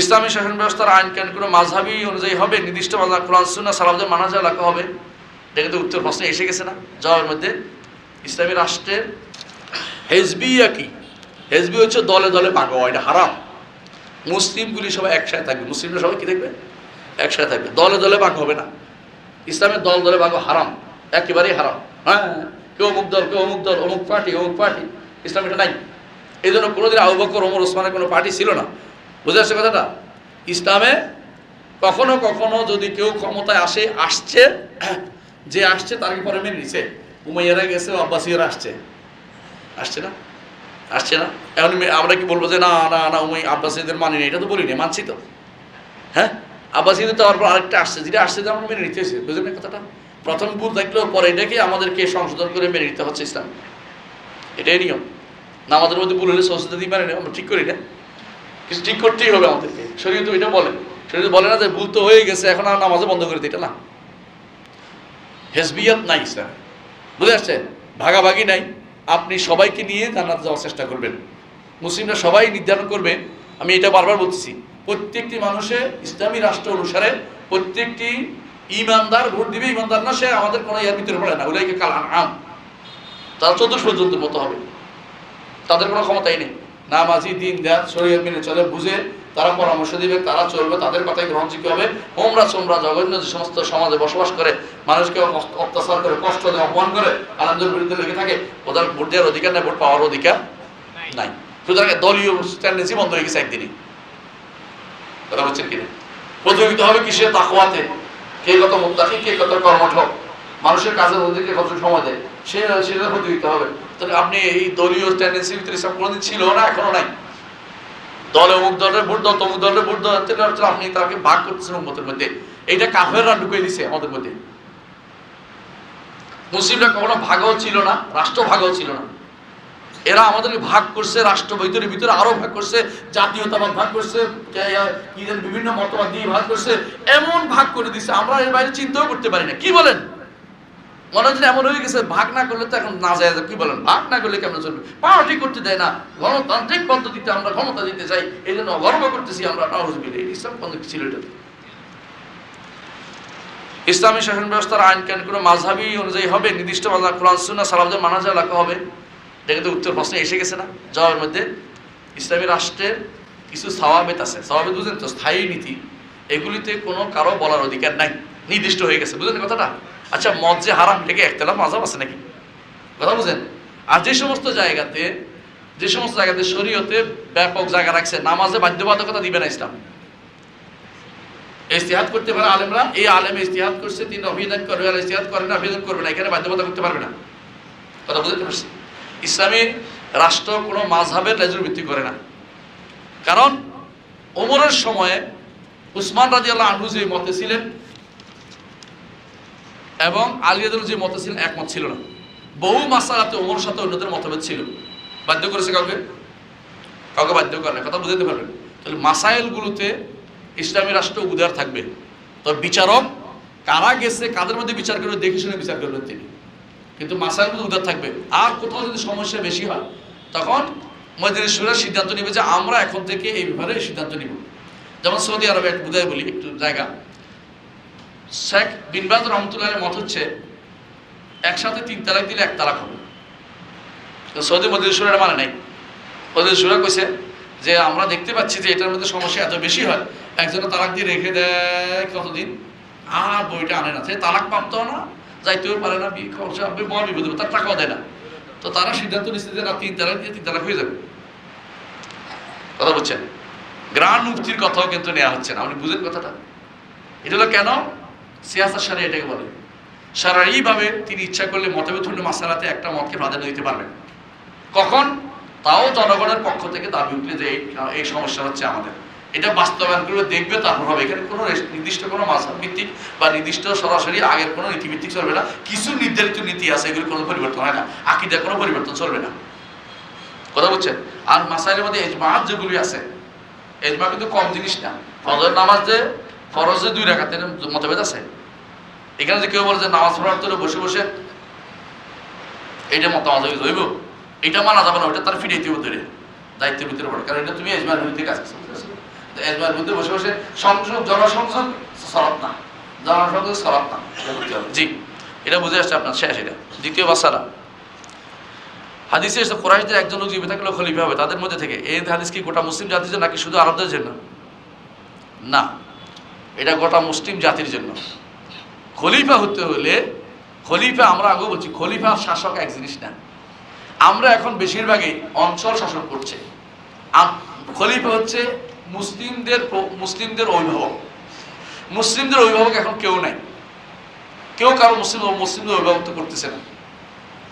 ইসলামী শাসন ব্যবস্থার আইন কেন কোনো মাঝহাবি অনুযায়ী হবে? নির্দিষ্ট মাঝহাব, কোরআন, সুন্নাহ সালামদের মানা যা এলাকা হবে। এটা কিন্তু উত্তর প্রশ্নে এসে গেছে না। জবাবের মধ্যে, ইসলামী রাষ্ট্রের হেজবিয়া কি? হেজবি হচ্ছে দলে দলে হওয়া এটা হারাম। মুসলিমগুলি সবাই একসাথে থাকবে। মুসলিমরা সবাই কি থাকবে একসাথে থাকবে। দলে দলে ভাগ হবে না। ইসলামের দল দলে ভাগ হারাম। একেবারেই হারাম। হ্যাঁ কেউ অমুক দল, কেউ অমুক দল, অমুক পার্টি অমুক পার্টি। ইসলাম এটা নাই। এই জন্য কোনোদিন আবু ওমর, ওসমানের কোনো পার্টি ছিল না। বুঝে আসছে কথাটা? ইসলামে কখনো কখনো যদি কেউ ক্ষমতায় আসে, আসছে, যে আসছে তারকে পরে মেনে নিছে উমাইয়ারা গেছে, আব্বাসিয়ারা আসছে। আসছে না? আসছে না? এখন আমরা কি বলব যে না না না, উমাই আব্বাসীদের মানি না এটা তো বলিনি, মানছি তো। হ্যাঁ? আব্বাসীদের তো আবার আরেকটা আসছে, যেটা আসছে যে আমরা মেনে নিতে হয়েছে, বুঝলেন কথাটা? প্রথম ভুল থাকলেও পরে এটাকে আমাদেরকে সংশোধন করে মেনে নিতে হচ্ছে ইসলাম? এটাই নিয়ম। না আমাদের মধ্যে ভুল হলে সংশোধন দিয়ে মেনে আমরা ঠিক করি না। কিছু ঠিক করতেই হবে আমাদেরকে। শরীর তো এটা বলে। শরীর বলে না যে ভুল তো হয়ে গেছে, এখন আর নামাজে বন্ধ করে দিই, এটা না। হেসবিয়াত নাই স্যার বুঝে আসছে? ভাগাভাগি নাই। আপনি সবাইকে নিয়ে জান্নাতে যাওয়ার চেষ্টা করবেন। মুসলিমরা সবাই নির্ধারণ করবে। আমি এটা বারবার বলছি প্রত্যেকটি মানুষে ইসলামী রাষ্ট্র অনুসারে প্রত্যেকটি ইমানদার ভোট দিবে ইমানদার না, সে আমাদের কোনো ইয়ার ভিতরে পড়ে না। ওইটাকে কাল আম তারা চতুর্থ পর্যন্ত মতো হবে। তাদের কোনো ক্ষমতাই নেই। নামাজি দিন দেন শরীর মেনে চলে বুঝে তারা পরামর্শ দিবে তারা চলবে তাদের কথাই গ্রহণযোগ্য হবে? হোমরা সোমরা জঘন্য যে সমস্ত সমাজে বসবাস করে মানুষকে অত্যাচার করে কষ্ট দেয় অপমান করে আনন্দের বিরুদ্ধে লেগে থাকে ওদের ভোট দেওয়ার অধিকার নেই ভোট পাওয়ার অধিকার নাই। সুতরাং দলীয় টেন্ডেন্সি বন্ধ হয়ে গেছে একদিনই। কথা বলছেন কিনা? প্রতিযোগিতা হবে কিসে তাকওয়াতে। কে কত মুক্তাকি কে কত কর্মঠ। মানুষের কাজের মধ্যে কে কত সময় দেয়? সে সেটা প্রতিযোগিতা হবে। তাহলে আপনি এই দলীয় টেন্ডেন্সির ভিতরে সব কোনোদিন ছিল না, এখনও নাই? দলে অমুক দলের ভোট দাও, তমুক দলের ভোট দাও আপনি তাকে ভাগ করতেছেন উম্মতের মধ্যে। এইটা কাফেররা ঢুকিয়ে দিছে আমাদের মধ্যে। মুসলিমরা কখনো ভাগও ছিল না, রাষ্ট্র ভাগও ছিল না। এরা আমাদেরকে ভাগ করছে, রাষ্ট্র ভিতরে ভিতরে আরও ভাগ করছে, জাতীয়তাবাদ ভাগ করছে বিভিন্ন মতবাদ দিয়ে ভাগ করছে, এমন ভাগ করে দিছে। আমরা এর বাইরে চিন্তাও করতে পারি না। কি বলেন? মনে হচ্ছে এমন হয়ে গেছে, ভাগ না করলে তো এখন না যায়, কি বলেন? ভাগ না করলে কেমন চলবে? পার্টি করতে দেয় না, গণতান্ত্রিক পদ্ধতিতে আমরা ক্ষমতা দিতে চাই এই জন্য গর্ব করতেছি আমরা নাউজবিল্লাহ এই ইসলাম পদ্ধতি ছিল এটা। ইসলামী শাসন ব্যবস্থার আইন কানুন কোনো মাঝহাবি অনুযায়ী হবে? নির্দিষ্ট মাঝহাব, কোরআন, সুন্নাহ সালামদের মানা যা এলাকা হবে। এটা কিন্তু উত্তর প্রশ্নে এসে গেছে না, জবাবের মধ্যে, ইসলামী রাষ্ট্রের কিছু সাওয়াবেত আছে। সাওয়াবেত বুঝলেন তো, স্থায়ী নীতি, এগুলিতে কোনো কারও বলার অধিকার নাই, নির্দিষ্ট হয়ে গেছে, বুঝলেন কথাটা? আচ্ছা মদ যে হারাম এটাকে একতলা মাঝাব আছে নাকি? কথা বুঝেন? আর যে সমস্ত জায়গাতে, যে সমস্ত জায়গাতে শরীয়তে ব্যাপক জায়গা রাখছে, নামাজে বাধ্যবাধকতা দিবে না ইসলাম। ইস্তিহাদ করতে পারে আলেমরা, এই আলেমে ইস্তিহাদ করছে, তিনি অভিযান করবে আর ইস্তিহাদ করে না অভিযান করবে না, এখানে বাধ্যবাধকতা করতে পারবে না। কথা বুঝতে পারছি? ইসলামী রাষ্ট্র কোনো মাঝহাবের লেজুর ভিত্তি করে না। কারণ, ওমরের সময়ে উসমান রাজি আল্লাহ আনহু যে মতে ছিলেন এবং আলিয়াদুল যে মত ছিলেন একমত ছিল না। বহু মাসালাতে ওমর সাথে অন্যদের মতভেদ ছিল। বাধ্য করেছে কাউকে? কাউকে বাধ্য করে না কথা বুঝতে পারবেন। তাহলে মাসাইলগুলোতে ইসলামী রাষ্ট্র উদার থাকবে। তো বিচারক কারা গেছে, কাদের মধ্যে বিচার করবে, দেখে শুনে বিচার করবেন তিনি। কিন্তু মাসাইলগুলো উদার থাকবে। আর কোথাও যদি সমস্যা বেশি হয়, তখন মসজিদের সুরা সিদ্ধান্ত নেবে যে আমরা এখন থেকে এই ব্যাপারে সিদ্ধান্ত নিব। যেমন সৌদি আরবে এক বুঝাই বলি, একটু জায়গা। শেখ বিনবাজ রহমতুল্লাহ মত হচ্ছে, একসাথে তিন তালাক দিলে এক তালাক হবে। সৌদি মসজিদ সুরাটা মানে নাই। সুরা কইছে যে, আমরা দেখতে পাচ্ছি যে এটার মধ্যে সমস্যা এত বেশি হয় একজনে তালাক দিয়ে রেখে দেয় কতদিন? আর বইটা আনে না। সে তালাক প্রাপ্ত না, যাইতেও পারে না মহা বিপদ তার টাকাও দেয় না। তো তারা সিদ্ধান্ত নিচ্ছে যে না, তিন তালাক দিয়ে তিন তালাক হয়ে যাবে। কথা বলছেন? গ্রান্ড মুক্তির কথাও কিন্তু নেওয়া হচ্ছে না। আপনি বুঝেন কথাটা? এটা হলো কেন? সিয়াসার সারে এটাকে বলে। সারাইভাবে তিনি ইচ্ছা করলে মতবিধন্য মাসালাতে একটা মতকে প্রাধান্য দিতে পারবেন। কখন? তাও জনগণের পক্ষ থেকে দাবি উঠলে যে এই- সমস্যা হচ্ছে আমাদের। এটা বাস্তবায়ন করে দেখবে তারপর হবে। এখানে কোনো নির্দিষ্ট কোনো মাসাল ভিত্তিক বা নির্দিষ্ট সরাসরি আগের কোনো নীতিভিত্তিক চলবে না। কিছু নির্ধারিত নীতি আছে, এগুলো কোনো পরিবর্তন হয় না। আকিদের কোনো পরিবর্তন চলবে না। কথা বলছেন? আর মাসাইলের মধ্যে এজমাত যেগুলি আছে, এজমা কিন্তু কম জিনিস না। ফজর নামাজ যে ফরজে দুই রাখাতের মতভেদ আছে। এখানে যে কেউ বলে যে নামাজ পড়ার তোরে বসে বসে, এইটা মতামত হইব এটা মানা যাবে না, ওইটা তার ফিরে দিতে ধরে, দায়িত্বের ভিতরে পড়ে। কারণ এটা তুমি এজমার বিরুদ্ধে কাজ করছ এজমার মধ্যে বসে বসে সংযোগ, জনসংযোগ সরাত না। জনসংযোগ সরাত না, এটা। জি, এটা বুঝে আসছে আপনার, শেষ এটা। দ্বিতীয় বাসারা হাদিসে এসে কোরআশদের একজন লোক জীবিত থাকলেও খলিফা হবে, তাদের মধ্যে থেকে, এই হাদিস কি গোটা মুসলিম জাতির জন্য নাকি শুধু আরবদের জন্য? না। এটা গোটা মুসলিম জাতির জন্য। খলিফা হতে হলে, খলিফা আমরা আগে বলছি, খলিফা শাসক এক জিনিস না। আমরা এখন বেশিরভাগই অঞ্চল শাসন করছে। খলিফা হচ্ছে মুসলিমদের মুসলিমদের অভিভাবক। মুসলিমদের অভিভাবক এখন কেউ নাই। কেউ কারও মুসলিম মুসলিমদের অভিভাবক করতেছে না।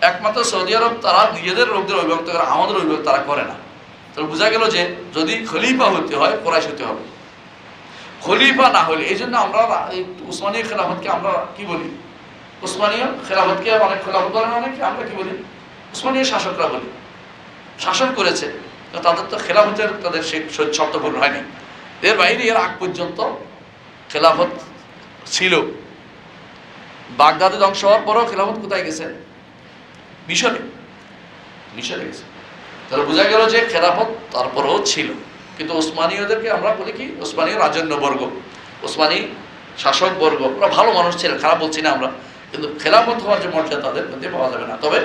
একমাত্র সৌদি আরব, তারা নিজেদের লোকদের অভিভাবক করে, আমাদের অভিভাবক তারা করে না। তাহলে বোঝা গেল যে যদি খলিফা হতে হয়, কোরাইশ হতে হবে। খলিফা না হলে, এই জন্য আমরা উসমানীয় খেলাফতকে আমরা কি বলি? উসমানীয় খেলাফতকে অনেক খেলাফত বলেন, অনেকে, আমরা কি বলি? উসমানীয় শাসকরা বলি। শাসন করেছে, তো তাদের তো খেলাফতের তাদের সেই শব্দ পূর্ণ হয়নি। এর বাইরে এর আগ পর্যন্ত খেলাফত ছিল। বাগদাদে ধ্বংস হওয়ার পরেও খেলাফত কোথায় গেছে? মিশরে। মিশরে গেছে। তাহলে বোঝা গেল যে খেলাফত তারপরেও ছিল। কিন্তু ওসমানীয়দেরকে আমরা বলি কি ওসমানীয় রাজন্যবর্গ ওসমানী শাসক বর্গ। ওরা ভালো মানুষ ছিলেন খারাপ বলছি না আমরা, কিন্তু খেলাফত হওয়ার যে মর্যাদা তাদের মধ্যে পাওয়া যাবে না। তবে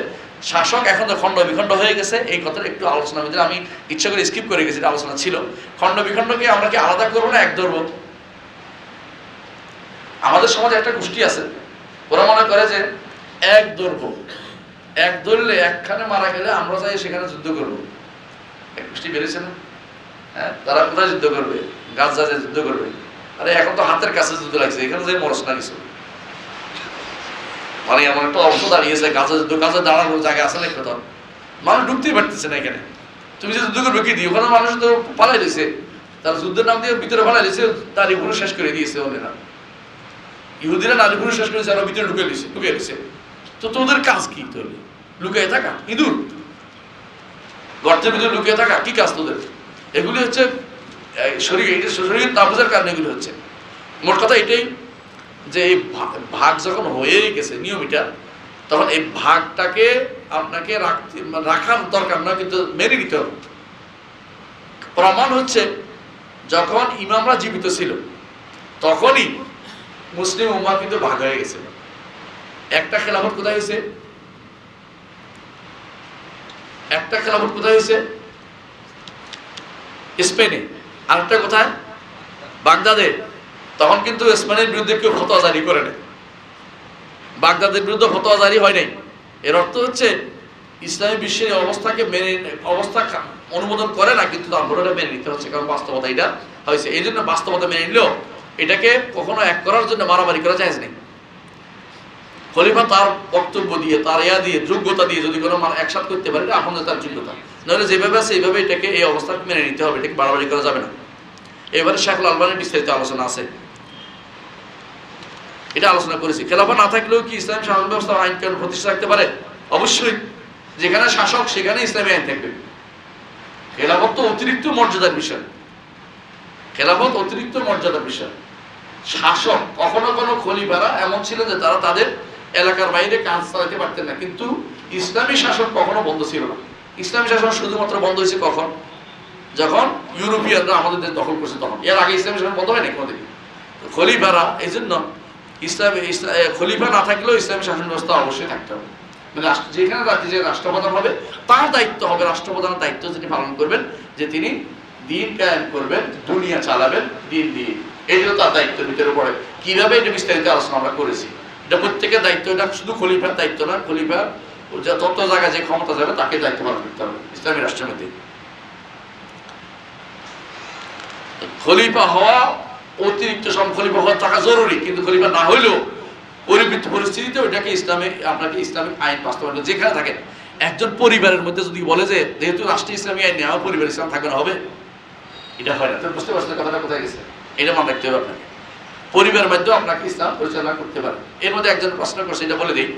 শাসক এখন তো খণ্ড বিখণ্ড হয়ে গেছে, এই কথাটা একটু আলোচনা ভিতরে আমি ইচ্ছা করে স্কিপ করে গেছি আলোচনা ছিল। খণ্ড বিখণ্ডকে আমরা কি আলাদা করব না এক ধরবো? আমাদের সমাজে একটা গোষ্ঠী আছে, ওরা মনে করে যে এক ধরবো। এক ধরলে একখানে মারা গেলে আমরা যাই সেখানে যুদ্ধ করব। এক গোষ্ঠী বেড়েছে না? তারা কোথায় যুদ্ধ করবে? গাছ যুদ্ধ করবে। আরে, এখন তো হাতের কাছে যুদ্ধ লাগছে, এখানে যে মরস না কিছু। মানে এমন একটা অবস্থা দাঁড়িয়েছে গাছে যুদ্ধ গাছে দাঁড়ানোর জায়গা আছে না মানুষ ঢুকতেই পারতেছে না এখানে। তুমি যে যুদ্ধ করবে কি দিয়ে? ওখানে মানুষ তো পালাই দিয়েছে তার যুদ্ধের নাম দিয়ে ভিতরে পালাই দিয়েছে তার এগুলো শেষ করে দিয়েছে ওনেরা ইহুদিরা নারীগুলো শেষ করেছে, আরও ভিতরে ঢুকে দিছে ঢুকে দিছে। তো তোদের কাজ কি তোর লুকিয়ে থাকা, ইঁদুর? গর্তের ভিতরে লুকিয়ে থাকা, কি কাজ তোদের? এগুলি হচ্ছে শরীর এটা শরীর না কারণে এগুলি হচ্ছে। মোট কথা এটাই যে এই ভাগ যখন হয়েই গেছে নিয়ম এটা তখন এই ভাগটাকে আপনাকে রাখতে, রাখার দরকার নয় কিন্তু মেনে নিতে হবে। প্রমাণ হচ্ছে, যখন ইমামরা জীবিত ছিল, তখনই মুসলিম উম্মা কিন্তু ভাগ হয়ে গেছে। একটা খেলাফত কোথায় হয়েছে? একটা খেলাফত কোথায় হয়েছে? স্পেনে। আরেকটা কোথায় বাগদাদে তখন কিন্তু স্পেনের বিরুদ্ধে কেউ ফতোয়া জারি করে নেই। বাগদাদের বিরুদ্ধে ফতোয়া জারি হয় নাই। এর অর্থ হচ্ছে, ইসলামী বিশ্বের অবস্থাকে মেনে, অবস্থা অনুমোদন করে না, কিন্তু এটা মেনে নিতে হচ্ছে, কারণ বাস্তবতা এটা হয়েছে। এই জন্য বাস্তবতা মেনে নিলেও এটাকে কখনো এক করার জন্য মারামারি করা যায় নেই। খলিফা তার বক্তব্য দিয়ে, তার ইয়া দিয়ে, যোগ্যতা দিয়ে যদি কোনো মান একসাথ করতে পারে এখন তার যোগ্যতা। নাহলে যেভাবে আছে, এইভাবে এটাকে এই অবস্থাকে মেনে নিতে হবে, এটাকে বাড়াবাড়ি করা যাবে না। এবারে শেখুল আলবানের বিস্তারিত আলোচনা আছে। এটা আলোচনা করেছি। খেলাফা না থাকলেও কি ইসলাম শাসন ব্যবস্থা আইন কানুন প্রতিষ্ঠা রাখতে পারে? অবশ্যই। যেখানে শাসক, সেখানে ইসলামী আইন থাকবে। খেলাফত তো অতিরিক্ত মর্যাদার বিষয়। খেলাফত অতিরিক্ত মর্যাদার বিষয়। শাসক, কখনো কোনো খলিফারা এমন ছিল যে তারা তাদের এলাকার বাইরে কাজ চালাতে পারতেন না। কিন্তু ইসলামী শাসন কখনো বন্ধ ছিল না। ইসলামী শাসন শুধুমাত্র বন্ধ হয়েছে কখন? যখন ইউরোপিয়ানরা আমাদের দেশ দখল করছে তখন। এর আগে ইসলামী শাসন বন্ধ হয়নি কোনোদিন খলিফারা এই জন্য ইসলাম খলিফা না থাকলেও ইসলামী শাসন ব্যবস্থা অবশ্যই থাকতে হবে। মানে রাষ্ট্র- যেখানে যে রাষ্ট্রপ্রধান হবে, তার দায়িত্ব হবে, রাষ্ট্রপ্রধানের দায়িত্ব যিনি পালন করবেন, যে তিনি দিন কায়েম করবেন, দুনিয়া চালাবেন, দিন দিয়ে এইগুলো তার দায়িত্বের ভিতরে পড়ে। কীভাবে এটা বিস্তারিত আলোচনা আমরা করেছি? এটা প্রত্যেকের দায়িত্ব এটা শুধু খলিফার দায়িত্ব না খলিফা তত জায়গায় যে ক্ষমতা যাবে তাকে দায়িত্ব পালন করতে হবে ইসলামী রাষ্ট্রের মধ্যে। খলিফা হওয়া অতিরিক্ত সম খলিফা হওয়া থাকা জরুরি কিন্তু খলিফা না হইলেও পরিবৃত্ত পরিস্থিতিতে ওইটাকে ইসলামে আপনাকে ইসলামিক আইন বাস্তবায়ন যেখানে থাকেন। একজন পরিবারের মধ্যে যদি বলে যে যেহেতু রাষ্ট্রীয় ইসলামী আইন নেওয়া পরিবার ইসলাম থাকবে না হবে? এটা হয় না। তো বুঝতে পারছেন কথাটা কোথায় গেছে? এটা মনে রাখতে হবে আপনাকে। পরিবারের মাধ্যমে আপনাকে ইসলাম পরিচালনা করতে পারে। এর মধ্যে একজন প্রশ্ন করছে, এটা বলে দিই।